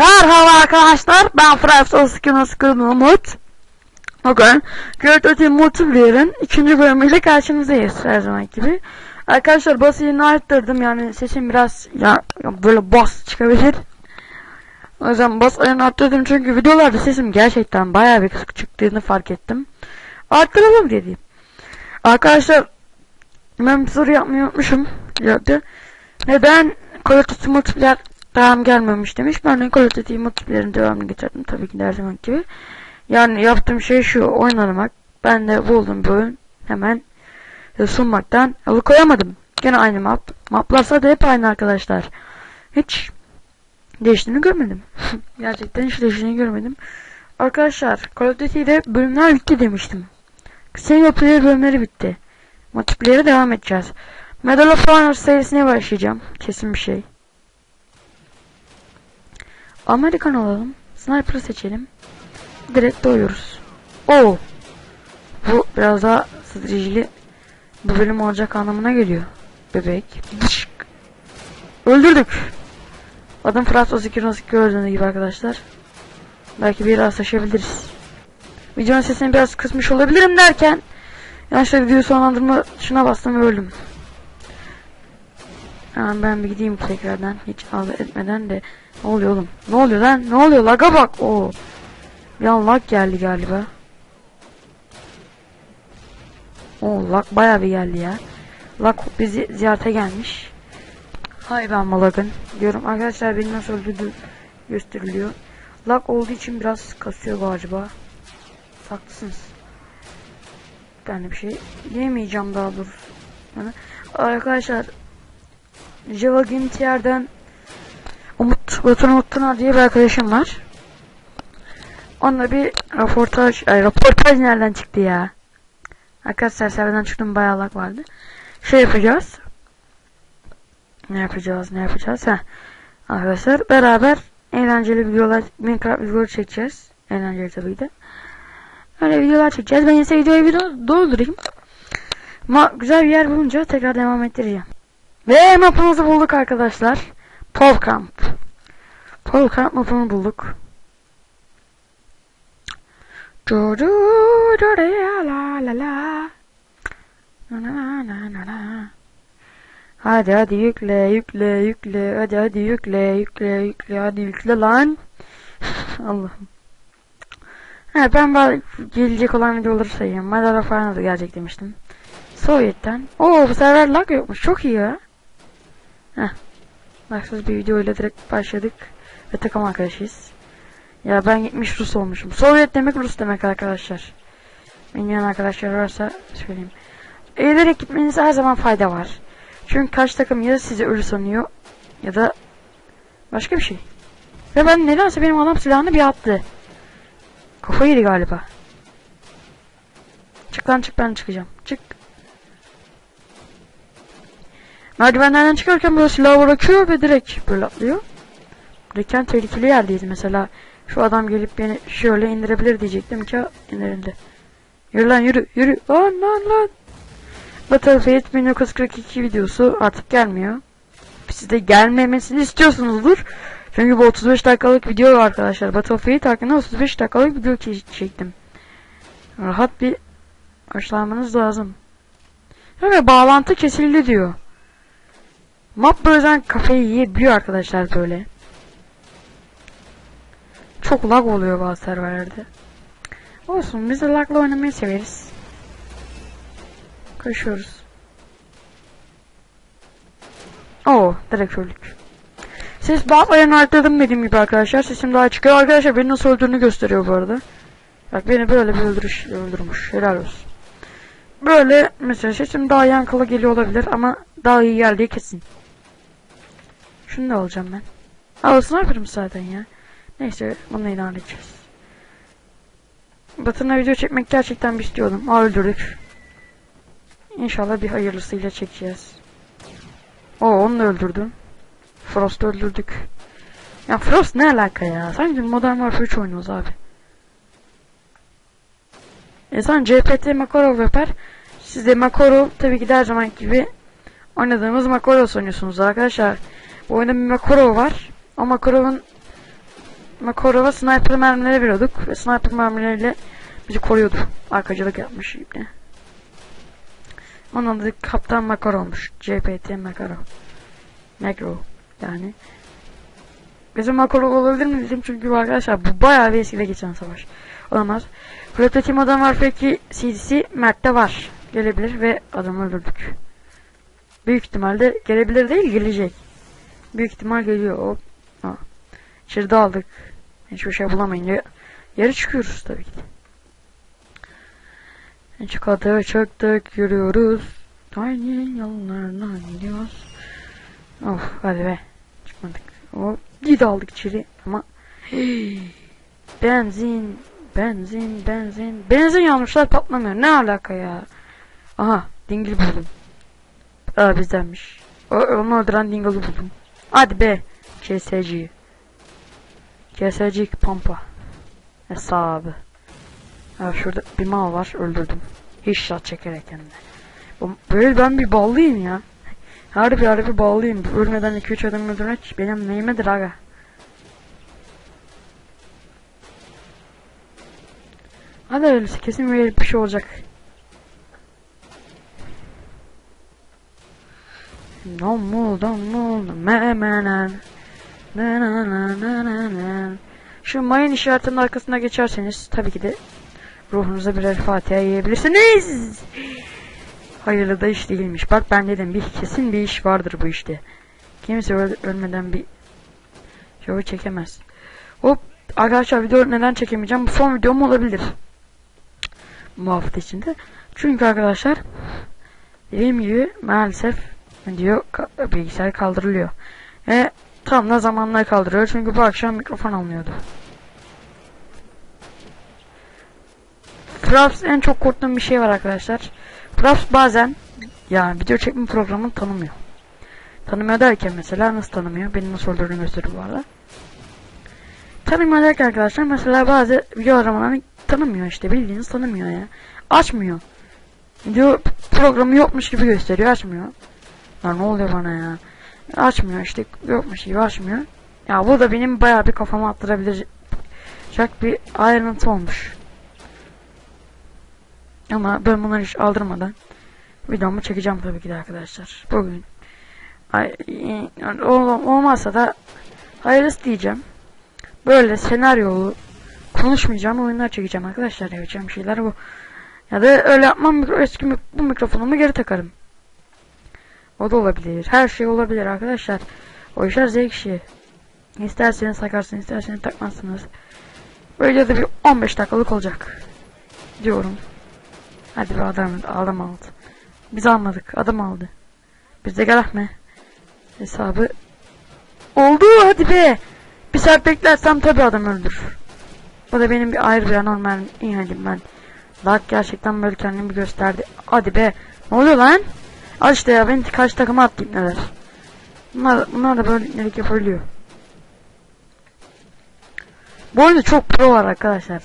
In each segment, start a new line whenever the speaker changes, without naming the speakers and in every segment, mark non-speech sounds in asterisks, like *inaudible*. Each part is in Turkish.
Merhaba arkadaşlar ben Fraps Oskinoskin Umut. Bugün Gördüğü Multiplayer'ın ikinci bölümüyle karşınızdayız her zaman gibi. Arkadaşlar bası yeni arttırdım yani sesim biraz ya, ya böyle bas çıkabilir. O yüzden bas ayarını arttırdım çünkü videolarda sesim gerçekten bayağı bir kısık çıktığını fark ettim. Arttıralım dedim. Arkadaşlar ben bir soru yapmayı unutmuşum. Neden Call of Duty Multiplayer devam gelmemiş demiş. Ben de Call of Duty Multiplayer'in devamını getirdim tabii ki de her zaman gibi. Yani yaptığım şey şu oynamak. Ben de buldum bir oyun. Hemen sunmaktan alıkoyamadım. Gene aynı map. Maplarsa da hep aynı arkadaşlar. Hiç değiştiğini görmedim. *laughs* Gerçekten hiç değiştiğini görmedim. Arkadaşlar Call of Duty'de bölümler bitti demiştim. Single player bölümleri bitti. Multiplayer'e devam edeceğiz. Medal of Honor serisine başlayacağım. Kesin bir şey. Amerikan alalım. Sniper seçelim. Direkt doyuyoruz. Oo. Bu biraz daha stratejili bu bölüm olacak anlamına geliyor. Bebek. Bışık. Öldürdük. Adım Fırat Ozikirnosik gördüğünüz gibi arkadaşlar. Belki biraz taşıyabiliriz. Videonun sesini biraz kısmış olabilirim derken yanlışlıkla videoyu sonlandırma tuşuna bastım ve öldüm. Hemen ben bir gideyim tekrardan hiç al etmeden de ne oluyor oğlum? Ne oluyor lan? Ne oluyor? Laga bak. Oo. Bir an lag geldi galiba. Oo lag bayağı bir geldi ya. Lag bizi ziyarete gelmiş. Hay ben malagın diyorum. Arkadaşlar benim nasıl öldürdüğü gösteriliyor. Lag olduğu için biraz kasıyor galiba. Haklısınız. Ben bir şey yemeyeceğim daha. Yani, arkadaşlar Java Gimtier'den Umut Batuhan Umutlunar diye bir arkadaşım var. Onunla bir röportaj, ay röportaj nereden çıktı ya? Arkadaşlar serverden çıktım bayağı lag vardı. Şey yapacağız. Ne yapacağız, ne yapacağız? Heh. Arkadaşlar beraber eğlenceli videolar, Minecraft videoları çekeceğiz. Eğlenceli tabii de. Öyle videolar çekeceğiz. Ben ise videoyu bir doldurayım. Ama güzel bir yer bulunca tekrar devam ettireceğim. Ve mapımızı bulduk arkadaşlar. Pol Camp. Pol Camp mapını bulduk. Na na. Hadi hadi yükle yükle yükle hadi hadi yükle yükle yükle hadi yükle lan. *laughs* Allah'ım. He ben gelecek olan videoları sayayım. Madara falan da gelecek demiştim. Sovyet'ten. Oo bu sefer lag yokmuş. Çok iyi ya. Heh. Lagsız bir video ile direkt başladık. Ve takım arkadaşıyız. Ya ben gitmiş Rus olmuşum. Sovyet demek Rus demek arkadaşlar. Bilmeyen arkadaşlar varsa söyleyeyim. Eğilerek gitmenize her zaman fayda var. Çünkü karşı takım ya sizi ölü sanıyor ya da başka bir şey. Ve ben nedense benim adam silahını bir attı. Kafa yedi galiba. Çık lan çık ben çıkacağım. Çık. Merdivenlerden çıkarken böyle silahı bırakıyor ve direkt böyle atlıyor. Buradayken tehlikeli yerdeyiz mesela. Şu adam gelip beni şöyle indirebilir diyecektim ki indirildi. Yürü lan yürü yürü. Lan lan lan. Battlefield 1942 videosu artık gelmiyor. Siz de gelmemesini istiyorsunuzdur. Çünkü bu 35 dakikalık video arkadaşlar. Battlefield hakkında 35 dakikalık video çektim. Rahat bir başlamanız lazım. Ve bağlantı kesildi diyor. Map bazen kafayı yiyebiliyor arkadaşlar böyle. Çok lag oluyor bazı serverlerde. Olsun biz de lagla oynamayı severiz. Koşuyoruz. Oo direkt öldük. Ses bağlayan arttırdım dediğim gibi arkadaşlar. Sesim daha çıkıyor. Arkadaşlar beni nasıl öldürdüğünü gösteriyor bu arada. Bak beni böyle bir öldürüş öldürmüş. Helal olsun. Böyle mesela sesim daha yankılı geliyor olabilir ama daha iyi geldiği kesin. Şunu da alacağım ben. Aa sniper'ım zaten ya. Neyse bunu idare edeceğiz. Batırına video çekmek gerçekten bir istiyordum. Öldürdük. İnşallah bir hayırlısıyla çekeceğiz. Oo onu da öldürdüm. Frost'u öldürdük. Ya Frost ne alaka ya? Sanki Modern Warfare 3 oynuyoruz abi. İnsan CPT Makarov yapar. Siz de Makarov tabii ki de her zaman gibi oynadığımız Makarov oynuyorsunuz arkadaşlar. Bu oyunda bir Makarov var. O Makarov'un Makarova sniper mermileri veriyorduk ve sniper mermileriyle bizi koruyordu. Arkacılık yapmış ibne. Onun adı Kaptan Makar olmuş. CPT Makaro. Makro yani. Bizim Makaro olabilir mi dedim çünkü arkadaşlar bu bayağı bir eskide geçen savaş. Olamaz. Prototim adam var peki CDC Mert'te var. Gelebilir ve adamı öldürdük. Büyük ihtimalle gelebilir değil gelecek. Büyük ihtimal geliyor o. Ha. İçeride aldık. Hiçbir şey bulamayınca yarı çıkıyoruz tabii ki. Çikolata çıktık yürüyoruz. Aynı yollardan gidiyoruz. Of hadi be. Çıkmadık. O gidi aldık içeri ama *gasps* benzin benzin benzin benzin yanmışlar patlamıyor. Ne alaka ya? Aha dingil buldum. Aa bizdenmiş. O, onu öldüren dingil'i buldum. Hadi be. KSC. KSC pampa. Hesabı. Ha şurada bir mal var öldürdüm. Hiç shot çekerek. Bu- Böyle ben bir ballıyım ya. Harbi harbi ballıyım. Ölmeden 2-3 adam öldürmek benim neyimedir aga. Hadi öyleyse kesin bir şey olacak. Na na na. Şu mayın işaretinin arkasına geçerseniz tabii ki de ruhunuza birer Fatiha yiyebilirsiniz. Hayırlı da iş değilmiş. Bak ben dedim bir kesin bir iş vardır bu işte. Kimse öl- ölmeden bir şovu çekemez. Hop arkadaşlar video neden çekemeyeceğim? Bu son videom olabilir. Bu hafta içinde. Çünkü arkadaşlar dediğim gibi maalesef diyor bilgisayar kaldırılıyor. Ve tam da zamanla kaldırıyor. Çünkü bu akşam mikrofon almıyordu. Fraps en çok korktuğum bir şey var arkadaşlar. Fraps bazen yani video çekme programını tanımıyor. Tanımıyor derken mesela nasıl tanımıyor? Beni nasıl öldürdüğünü gösteriyor bu arada. Tanımıyor derken arkadaşlar mesela bazı video aramalarını tanımıyor işte bildiğiniz tanımıyor ya. Açmıyor. Video programı yokmuş gibi gösteriyor açmıyor. Ya ne oluyor bana ya? Açmıyor işte yokmuş gibi açmıyor. Ya bu da benim bayağı bir kafama attırabilecek bir ayrıntı olmuş. Ama ben bunları hiç aldırmadan videomu çekeceğim tabii ki de arkadaşlar. Bugün ay, olmazsa da hayırlısı diyeceğim. Böyle senaryolu konuşmayacağım oyunlar çekeceğim arkadaşlar. Yapacağım şeyler bu. Ya da öyle yapmam eski bu mikrofonumu geri takarım. O da olabilir. Her şey olabilir arkadaşlar. O işler zevk işi. İsterseniz takarsınız, isterseniz takmazsınız. Böyle de bir 15 dakikalık olacak. Diyorum. Hadi bir adam, adam aldı. Biz almadık, adam aldı. Biz de gel mi? Hesabı. Oldu hadi be. Bir saat beklersem tabi adam öldürür. Bu da benim bir ayrı bir anormal ihanetim ben. Dark gerçekten böyle kendimi gösterdi. Hadi be. Ne oluyor lan? Al işte ya beni karşı takıma attı neler. Bunlar, bunlar da böyle nelik yapabiliyor. Bu oyunda çok pro var arkadaşlar.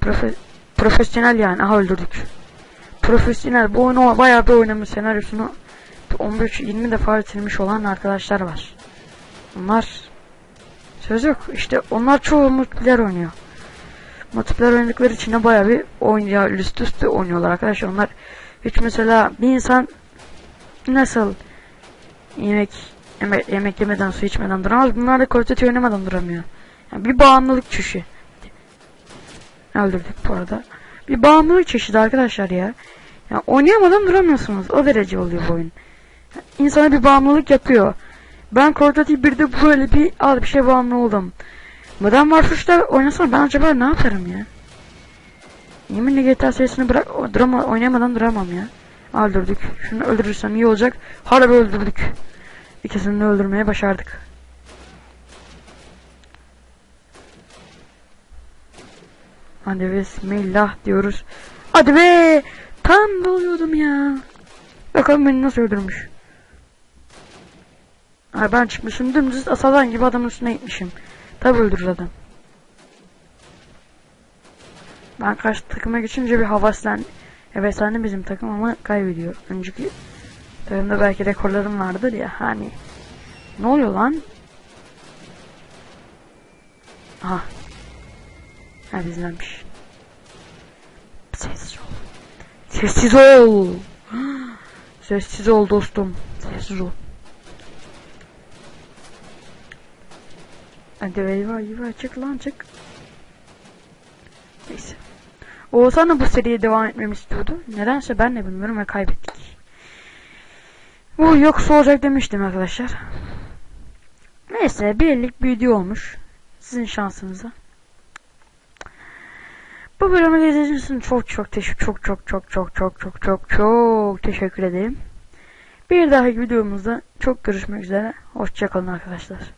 Profe profesyonel yani. Aha öldürdük. Profesyonel. Bu oyunu bayağı bir oynamış senaryosunu 15-20 defa bitirmiş olan arkadaşlar var. Bunlar söz yok. İşte onlar çoğu multiplayer oynuyor. Multiplayer oynadıkları için de bayağı bir ya üst üste oynuyorlar arkadaşlar. Onlar hiç mesela bir insan nasıl yemek yemek, yemek yemeden su içmeden duramaz. Bunlar da Call oynamadan duramıyor. Yani bir bağımlılık çüşü. Öldürdük bu arada. Bir bağımlılık çeşidi arkadaşlar ya. Ya oynayamadan duramıyorsunuz. O derece oluyor bu oyun. İnsana bir bağımlılık yapıyor. Ben Call of Duty 1'de böyle bir az bir şey bağımlı oldum. Modern Warfare'da oynasam ben acaba ne yaparım ya? Yeminle GTA serisini bırak o, drama, oynayamadan duramam ya. Öldürdük. Şunu öldürürsem iyi olacak. Harbi öldürdük. İkisini öldürmeye başardık. Hadi bismillah diyoruz. Hadi be! Tam doluyordum ya. Bakalım beni nasıl öldürmüş. Ay ben çıkmışım dümdüz asadan gibi adamın üstüne gitmişim. Tabi öldürür adam. Ben karşı takıma geçince bir havaslen heveslendi bizim takım ama kaybediyor. Önceki takımda belki rekorlarım vardır ya hani. Ne oluyor lan? Aha. Ha bizdenmiş. Sessiz ol. Sessiz ol. Sessiz ol dostum. Sessiz ol. Hadi eyvah eyvah çık lan çık. Neyse. Oğuzhan da bu seriye devam etmemi istiyordu. Nedense ben de bilmiyorum ve kaybettik. Bu yoksa olacak demiştim arkadaşlar. Neyse birlik bir video olmuş. Sizin şansınıza. Bu bölümü izlediğiniz için çok çok teşekkür çok çok çok çok çok çok çok çok teşekkür ederim. Bir dahaki videomuzda çok görüşmek üzere. Hoşçakalın arkadaşlar.